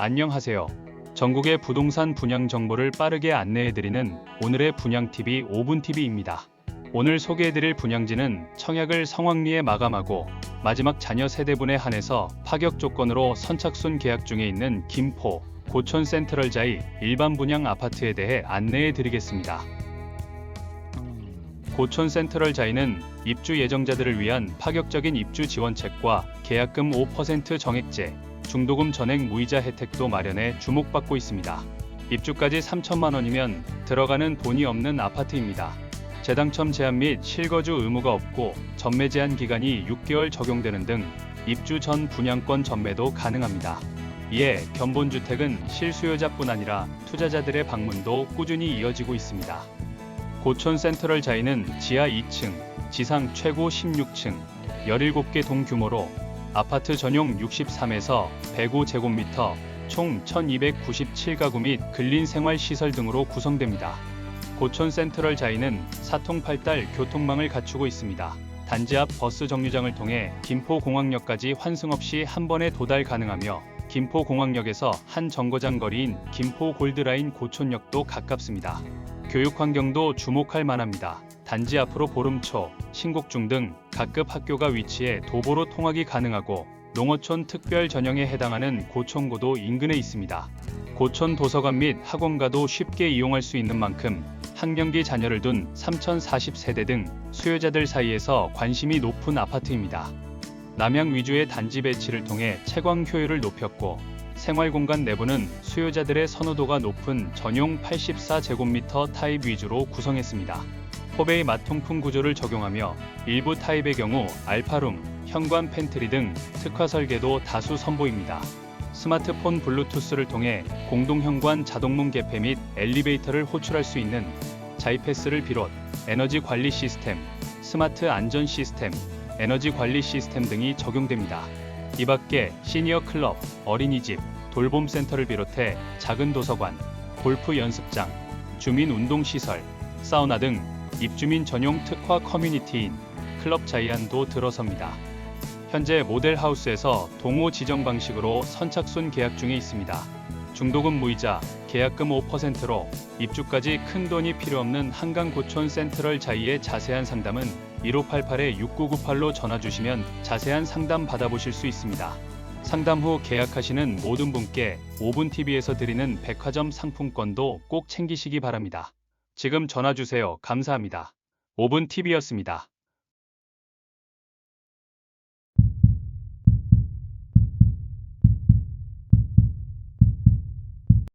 안녕하세요. 전국의 부동산 분양 정보를 빠르게 안내해드리는 오늘의 분양TV 5분TV입니다. 오늘 소개해드릴 분양지는 청약을 성황리에 마감하고 마지막 자녀 세대분에 한해서 파격 조건으로 선착순 계약 중에 있는 김포 고촌 센트럴자이 일반 분양 아파트에 대해 안내해드리겠습니다. 고촌 센트럴 자이는 입주 예정자들을 위한 파격적인 입주 지원책과 계약금 5% 정액제, 중도금 전액 무이자 혜택도 마련해 주목받고 있습니다. 입주까지 3천만 원이면 들어가는 돈이 없는 아파트입니다. 재당첨 제한 및 실거주 의무가 없고 전매 제한 기간이 6개월 적용되는 등 입주 전 분양권 전매도 가능합니다. 이에 견본주택은 실수요자뿐 아니라 투자자들의 방문도 꾸준히 이어지고 있습니다. 고촌 센트럴 자이는 지하 2층, 지상 최고 16층, 17개 동 규모로 아파트 전용 63에서 105제곱미터, 총 1297가구 및 근린 생활 시설 등으로 구성됩니다. 고촌 센트럴 자이는 사통팔달 교통망을 갖추고 있습니다. 단지 앞 버스 정류장을 통해 김포공항역까지 환승 없이 한 번에 도달 가능하며 김포공항역에서 한 정거장 거리인 김포 골드라인 고촌역도 가깝습니다. 교육 환경도 주목할 만합니다. 단지 앞으로 보름초, 신곡중 등 각급 학교가 위치해 도보로 통학이 가능하고 농어촌 특별 전형에 해당하는 고촌고도 인근에 있습니다. 고촌 도서관 및 학원가도 쉽게 이용할 수 있는 만큼 학령기 자녀를 둔 3,040세대 등 수요자들 사이에서 관심이 높은 아파트입니다. 남양 위주의 단지 배치를 통해 채광 효율을 높였고 생활 공간 내부는 수요자들의 선호도가 높은 전용 84제곱미터 타입 위주로 구성했습니다. 포베이 마통풍 구조를 적용하며 일부 타입의 경우 알파룸, 현관 팬트리 등 특화 설계도 다수 선보입니다. 스마트폰 블루투스를 통해 공동 현관 자동문 개폐 및 엘리베이터를 호출할 수 있는 자이패스를 비롯 에너지 관리 시스템, 스마트 안전 시스템, 에너지 관리 시스템 등이 적용됩니다. 이 밖에 시니어 클럽, 어린이집, 돌봄 센터를 비롯해 작은 도서관, 골프 연습장, 주민 운동 시설, 사우나 등 입주민 전용 특화 커뮤니티인 클럽 자이안도 들어섭니다. 현재 모델하우스에서 동호 지정 방식으로 선착순 계약 중에 있습니다. 중도금 무이자, 계약금 5%로 입주까지 큰 돈이 필요 없는 한강 고촌 센트럴 자이의 자세한 상담은 1588-6998로 전화 주시면 자세한 상담 받아보실 수 있습니다. 상담 후 계약하시는 모든 분께 5분TV에서 드리는 백화점 상품권도 꼭 챙기시기 바랍니다. 지금 전화 주세요. 감사합니다. 5분TV였습니다.